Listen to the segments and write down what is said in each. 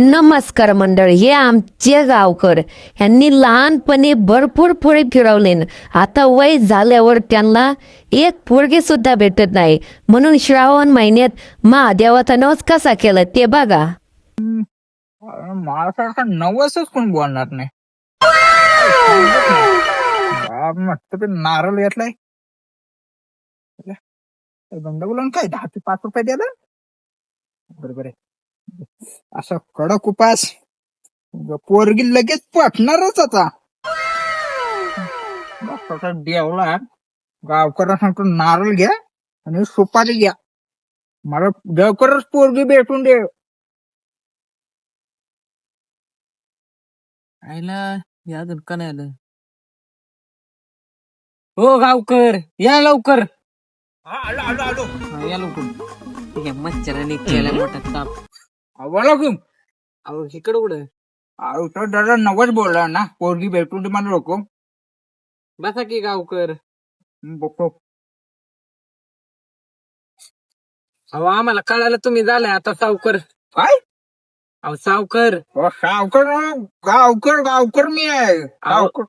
नमस्कार मंडळ हे आमचे गावकर यांनी लहानपणी भरपूर फुळे फिरवले. आता वय झाल्यावर त्यांना एक पोरगी सुद्धा भेटत नाही. म्हणून श्रावण महिन्यात महादेवाचा नवस कसा केला ते बघा. माझ्यासारखा नवसच कोण बोलणार नाही. नारळ घेतलाय. काय? दहा ते पाच रुपये द्याला बरोबर आहे. असं कडक उपास. पोरगी लगेच पटणारच आता. देवला गावकरा सांगतो नारळ घ्या आणि सुपारी घ्या. मला लवकरच पोरगी भेटून दे. आईला या नाही आलं? हो गावकर या लवकर. हा, या लवकर. या मच्छराने केला मोठा ताप. बोला की. अहो इकडं कुठं? अहो तो दादा नवच बोलला ना पोरगी भेटून दे मला लोक बसा की गावकर. बघतो. अहो आम्हाला कळालं तुम्ही झालाय आता सावकर. काय? अहो सावकर. अहो, सावकर गावकर गावकर मी आहे. गावकर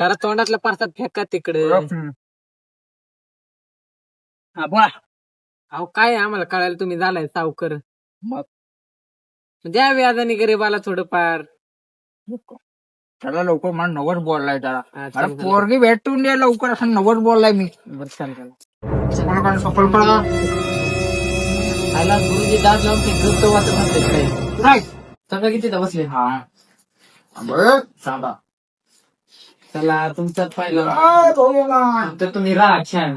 जरा तोंडातल्या पारसात फेका तिकडे. हम्म. हा बोला. अहो काय आम्हाला कळालं तुम्ही झालाय सावकर. मग? द्या व्याजाने गरीबाला थोडंफार त्याला लवकर मला नवच बोललाय त्याला हा, मला. पोरगी भेटून दे लवकर असं नवच बोललाय मी. बरं चालेल चालेल. कोण कोण सफल पडा आला गुरुजी दाद लावून ते गप्प वाचत नसते काही नाही सगळं किती इथं बसले? हा. बरं सांगा. चला तुमचाच पाहिलं आ, बोला. तर तुम्ही राहा छान.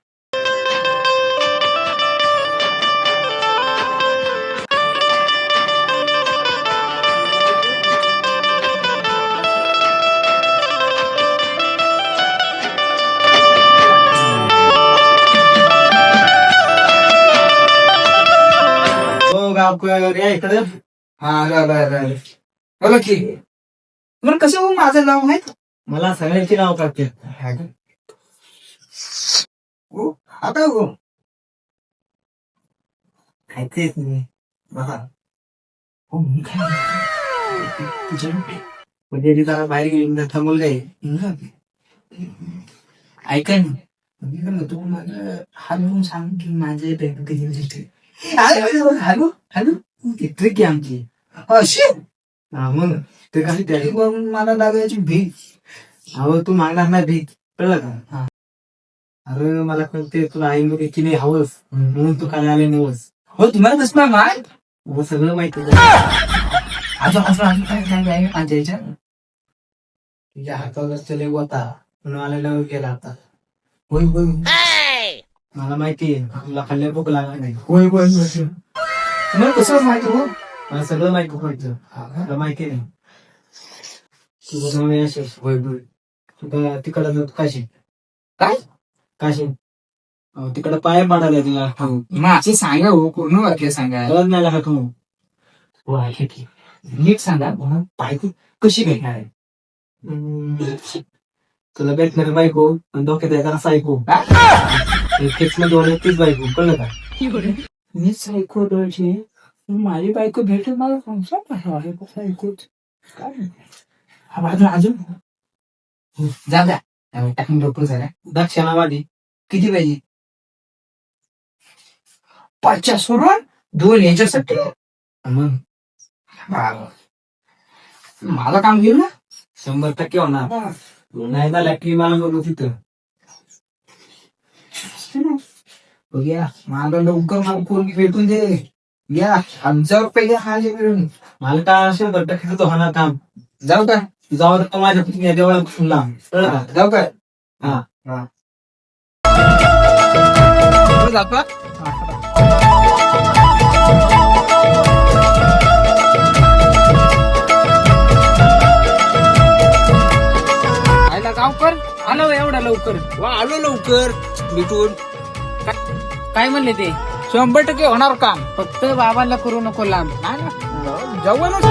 या इकडे. हा. बोला की. कसं हो माझं नाव आहे मला सगळ्यांची नाव काढते हो आता हो. खायचेच नाही? बघा. हो, मी काय तुझ्या म्हणजे ती जरा बाहेर गेली थांबून जाईल ऐका ना. मी म्हणतो, मला हात घेऊन सांग की माझे बँक कधी हॅलो हॅलो ती ट्रिक आहे आमची अशी हा मग ते काही त्याची मला लागायची भीक अहो तू मागणार नाही भीक कळलं का अरे मला कळते तुला आई मध्ये की नाही हवस म्हणून तू काय आले नवस हो तुम्हाला कसं माग हो सगळं माहिती अजून अजून अजून काय काय माझ्या तुझ्या हातावर चले होता म्हणून आलेला गेला आता होय होय मला माहिती आहे तुला खाल्ल्या भूक लागला नाही होय होय होय कसं माहीत हो मला सगळं माहिती तुला माहिती नाही तुझं नाव यशस होय होय तुला तिकडं जाऊ काशी काय काशी अहो, तिकडं पाय पाडायला तुला माझे सांगा हो पूर्ण वाक्य सांगा कळत नाही का तू हो आहे की नीट सांगा म्हणून बायको कशी भेटणार आहे तुला भेटणार बायको आणि डोक्यात एखादा सायको फिक्समध्ये तीच बायको कळलं का? मी सायको डोळची माझी बायको भेटेल मला संसार कसा आहे? सायको काय? हा अजून. अजून जा त्यामुळे टाकून डोकं जरा दक्षिणावादी किती पाहिजे? पाचच्या सोडून दोन याच्यासाठी मग. बाबा. माझं काम घेऊ ना? शंभर टक्के होणार. नाही झाला की मला बोलू तिथं. मला लवकर मला पोरगी भेटून दे. या हजार रुपये घ्या हा जे मिळून मला काय काम. जाऊ जाऊ तर माझ्या लांब. जाऊ का? हा. जातो आयला गावकर. आलो एवढा लवकर. वा आलो लवकर. भेटून. काय म्हणले ते? शंभर टक्के होणार काम. फक्त बाबांना करू नको लांब. नाही ना? जवळच